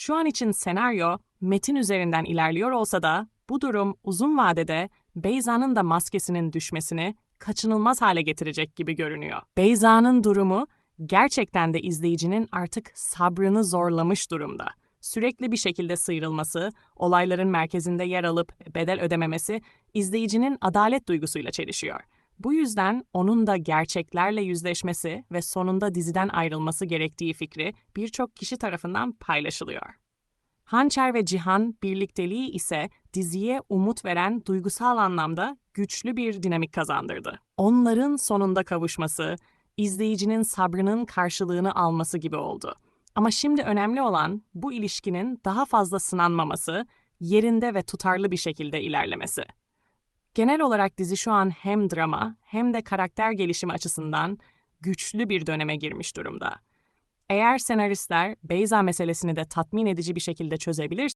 Şu an için senaryo metin üzerinden ilerliyor olsa da bu durum uzun vadede Beyza'nın da maskesinin düşmesini kaçınılmaz hale getirecek gibi görünüyor. Beyza'nın durumu gerçekten de izleyicinin artık sabrını zorlamış durumda. Sürekli bir şekilde sıyrılması, olayların merkezinde yer alıp bedel ödememesi izleyicinin adalet duygusuyla çelişiyor. Bu yüzden onun da gerçeklerle yüzleşmesi ve sonunda diziden ayrılması gerektiği fikri birçok kişi tarafından paylaşılıyor. Hançer ve Cihan birlikteliği ise diziye umut veren duygusal anlamda güçlü bir dinamik kazandırdı. Onların sonunda kavuşması, izleyicinin sabrının karşılığını alması gibi oldu. Ama şimdi önemli olan bu ilişkinin daha fazla sınanmaması, yerinde ve tutarlı bir şekilde ilerlemesi. Genel olarak dizi şu an hem drama hem de karakter gelişimi açısından güçlü bir döneme girmiş durumda. Eğer senaristler Beyza meselesini de tatmin edici bir şekilde çözebilirse,